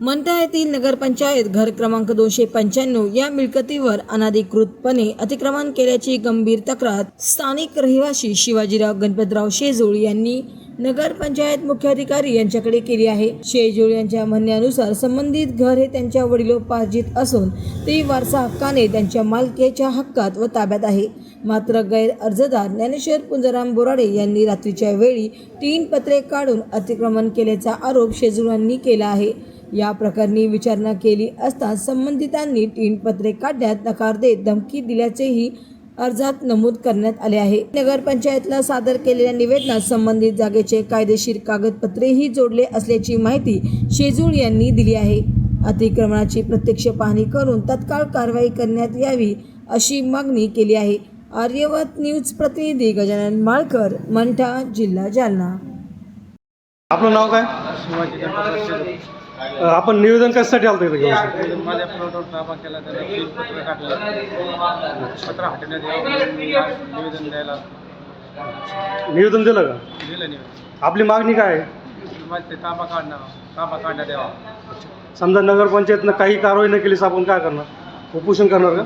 मंठा येथील नगरपंचायत घर क्रमांक दोनशे पंच्याण्णव या मिळकतीवर अनाधिकृतपणे अतिक्रमण केल्याची गंभीर तक्रार स्थानिक रहिवासी शिवाजीराव गणपतराव शेजूळ यांनी नगरपंचायत मुख्याधिकारी यांच्याकडे केली आहे. शेजूळ यांच्या म्हणण्यानुसार संबंधित घर हे त्यांच्या वडिलोपार्जित असून ते वारसा हक्काने त्यांच्या मालकीच्या हक्कात व ताब्यात आहे. मात्र गैर अर्जदार ज्ञानेश्वर पुंजराम बोराडे यांनी रात्रीच्या वेळी तीन पत्रे काढून अतिक्रमण केल्याचा आरोप शेजूळ यांनी केला आहे. या प्रकरणी विचारणा केली असता संबंधितांनी तीन पत्रे काढण्यात नकार देत धमकी दिल्याचेही अर्जात नमूद करण्यात आले आहे. नगरपंचायतला सादर केलेल्या निवेदनात संबंधित जागेचे कायदेशीर कागदपत्रेही जोडले असल्याची माहिती शेजूळ यांनी दिली आहे. अतिक्रमणाची प्रत्यक्ष पाहणी करून तत्काळ कारवाई करण्यात यावी अशी मागणी केली आहे. आर्यवत न्यूज प्रतिनिधी गजानन माळकर मंठा जिल्हा जालना. आपलं नाव काय? आपण निवेदन कशासाठी आलं घेऊन? माझ्या प्लॉटवर ताबा केला त्याला पत्र टाकलं. पत्र हटवण्यात यावं. म्हणून मी आज निवेदन द्यायला. निवेदन दिलं का? दिलं निवेदन. आपली मागणी काय? आहे माझे ते ताबा काढणार ताबा काढण्यात यावा. समजा नगरपंचायतनं काही कारवाई न केलीस आपण काय करणार? उपोषण करणार का?